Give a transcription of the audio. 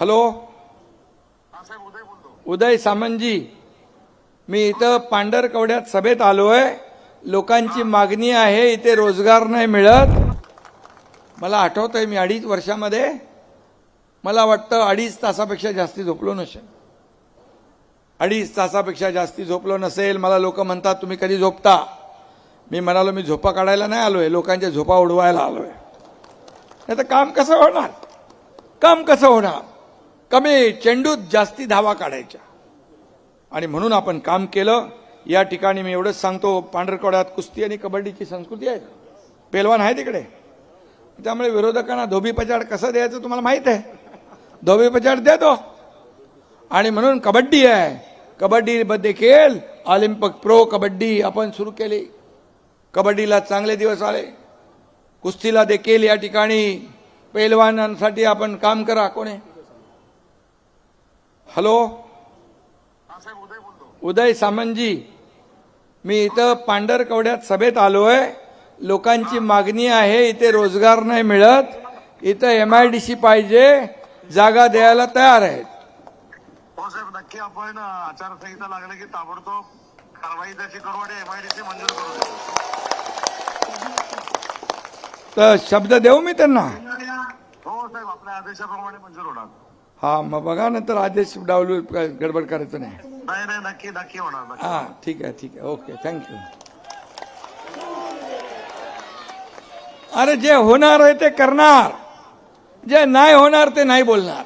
Hello? उदय सामंतजी मी इथं पांढरकवड्यात सभेत आलोय. लोकांची मागणी आहे इथे रोजगार नाही मिळत. मला आठवत आहे मी अडीच वर्षामध्ये मला वाटतं अडीच तासापेक्षा जास्ती झोपलो नसेल. अडीच तासापेक्षा जास्ती झोपलो नसेल मला लोक म्हणतात तुम्ही कधी झोपता? मी म्हणालो मी झोपा काढायला नाही आलो आहे लोकांच्या झोपा उडवायला आलोय. नाही तर काम कसं होणार? काम कसं होणार? कमी चेंडूत जास्ती धावा काढायच्या. आणि म्हणून आपण काम केलं. या ठिकाणी मी एवढंच सांगतो पांढरकवड्यात कुस्ती आणि कबड्डीची संस्कृती आहे. पेलवान आहे तिकडे त्यामुळे विरोधकांना धोबी पचाड कसं द्यायचं तुम्हाला माहीत आहे. धोबी पचाड देतो. आणि म्हणून कबड्डी आहे. कबड्डी खेळ ऑलिम्पिक प्रो कबड्डी आपण सुरू केली. कबड्डीला चांगले दिवस आले. कुस्तीला देखील या ठिकाणी पैलवानांसाठी आपण काम करा. कोणी? हॅलो? उदय सामंतजी मी इथं पांढरकवड्यात सभेत आलोय. लोकांची मागणी आहे इथे रोजगार नाही मिळत. इथं एम आय डी सी पाहिजे जागा द्यायला तयार आहेत. हो साहेब नक्की आपण आचारसंहिता लागली की ताबडतोब कारवाई त्याची करू आणि एमआयडीसी मंजूर करू. तर शब्द देऊ मी त्यांना? हो साहेब आपल्या आदेशाप्रमाणे मंजूर होणार. हा मग बघा नंतर आदेश डावलू गडबड करायचं नाही. नाही नाही नक्की नक्की होणार नक्की. हा ठीक आहे ठीक आहे. ओके थँक्यू अरे जे होणार आहे ते करणार. जे नाही होणार ते नाही बोलणार.